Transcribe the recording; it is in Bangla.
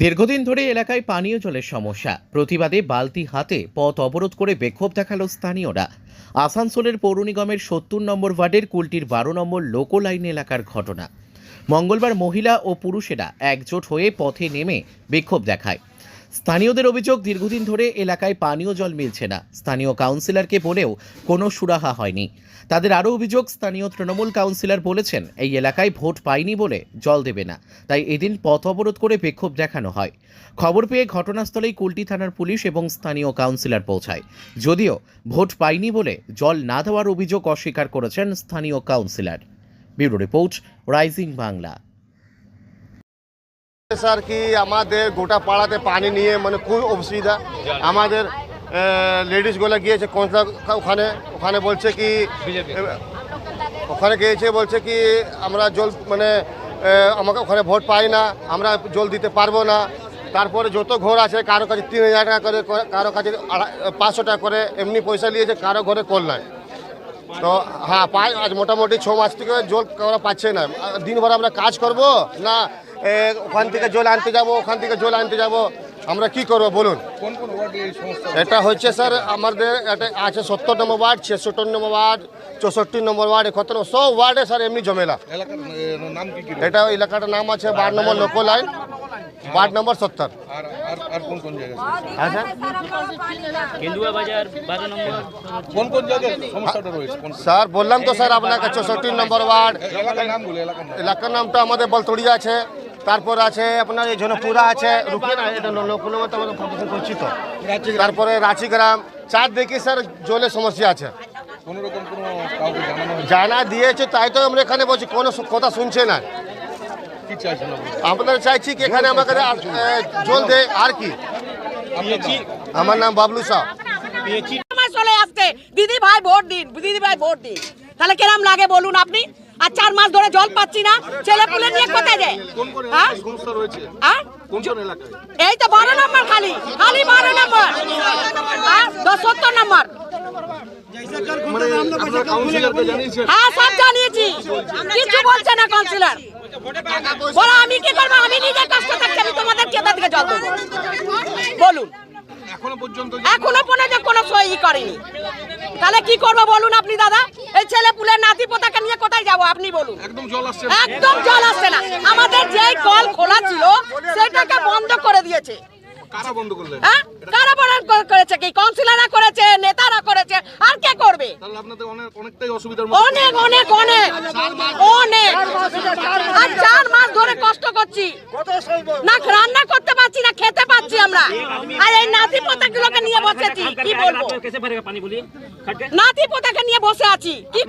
দীর্ঘদিন ধরে এলাকায় পানীয় জলের সমস্যা। প্রতিবাদে বালতি হাতে পথ অবরোধ করে বিক্ষোভ দেখাল স্থানীয়রা। আসানসোলের পৌর নিগমের সত্তর নম্বর ওয়ার্ডের কুলটির বারো নম্বর লোকো লাইন এলাকার ঘটনা। মঙ্গলবার মহিলা ও পুরুষেরা একজোট হয়ে পথে নেমে বিক্ষোভ দেখায়। স্থানীয়দের অভিযোগ দীর্ঘদিন ধরে এলাকায় পানীয় জল মিলছে না। স্থানীয় কাউন্সিলরকে বলেও কোনো সুরাহা হয়নি। তাদের আরও অভিযোগ, স্থানীয় তৃণমূল কাউন্সিলর বলেছেন, এই এলাকায় ভোট পায়নি বলে জল দেবে না, তাই এদিন পথ অবরোধ করে বিক্ষোভ দেখানো হয়। খবর পেয়ে ঘটনাস্থলেই কুলটি থানার পুলিশ এবং স্থানীয় কাউন্সিলর পৌঁছায়। যদিও ভোট পায়নি বলে জল না দেওয়ার অভিযোগ অস্বীকার করেছেন স্থানীয় councillor. Bureau report, rising Bangla. Sir কি আমাদের গোটা পাড়াতে পানি নিয়ে মানে খুব অসুবিধা? আমাদের লেডিসগুলো গিয়েছে কোনটা ওখানে ওখানে বলছে কি ওখানে গিয়েছে বলছে কি আমরা জল মানে আমাকে ওখানে ভোট পাই না আমরা জল দিতে পারব না। তারপরে যত ঘর আছে কারও কাছে তিন হাজার টাকা করে কারও কাছে পাঁচশো টাকা করে এমনি পয়সা নিয়েছে কারও ঘরে কল নাই। তো হ্যাঁ পাই আজ মোটামুটি ছ মাস থেকে জল পাচ্ছে না। দিনভর আমরা কাজ করব না ওখান থেকে জল আনতে যাব ওখান থেকে জল আনতে যাব। আমরা কি করব বলুন? কোন কোন ওয়ার্ডে এই সমস্যা? এটা হচ্ছে স্যার আমাদের এটা আছে সত্তর নম্বর ওয়ার্ড ছেষট্টি নম্বর ওয়ার্ড চৌষট্টি নম্বর ওয়ার্ড একাত্তর নম্বর সব ওয়ার্ডে স্যার এমনি জমেলা এটা এলাকাটার নাম আছে ward number loco line ward number সত্তর। হ্যাঁ স্যার। কেন্দুয়া বাজার বারো নম্বর। কোন কোন জায়গায় সমস্যাটা রয়েছে? কোন স্যার বললাম তো স্যার আপনাকে চৌষট্টি নম্বর ওয়ার্ড। এলাকার নামটা আমাদের বলতড়িয়া আছে। তারপর আছে আপনার এই জনপুরা আছে রুকিয়ে না এটা লোকগুলো আমাদের প্রদর্শন করছি তো। তারপরে রাঁচিগ্রাম চার দেখি স্যার জলের সমস্যা আছে। জানা দিয়েছে তাই তো আমরা এখানে বলছি কোনো কথা শুনছে না। কি চাইছেন আপনি? আপনারা চাইছি কি এখানে আমাকে আর, জল দে আর কি? আমার নাম বাবলু শাহ। চলে আসছে দিদি ভাই ভোট দিন দিদি ভাই ভোট দিন। তাহলে কেরাম লাগে বলুন আপনি? আর চার মাস ধরে জল পাচ্ছি না। ছেলে পুলে নিয়ে কোথায় যায়? হ্যাঁ? হ্যাঁ? এই তো বারো নম্বর খালি। খালি বারো নম্বর। হ্যাঁ? সত্তর নম্বর। মানে হ্যাঁ সব জানিয়েছি। কিছু বলছে না কাউন্সিলর বলো আমি কি করব? আমি নিজে কষ্ট থাকছি আমি তোমাদের কেদা থেকে জল দেবো। বলুন। এখনও পর্যন্ত এখনও পর্যন্ত কোনো সই করেনি। তাহলে কি করব বলুন আপনি দাদা? এই ছেলে পুলের নাতি পোতাকে নিয়ে কোথায় যাব আপনি একদম জল আসছে না। আমাদের যে কল খোলা ছিল সেটাকে বন্ধ করে দিয়েছে। হ্যাঁ? রান্না করতে পারছি না খেতে পারছি আমরা। আর এই নাতি পোতাগুলোকে নিয়ে বসেছি কি নাতি পোতাকে নিয়ে বসে আছি কি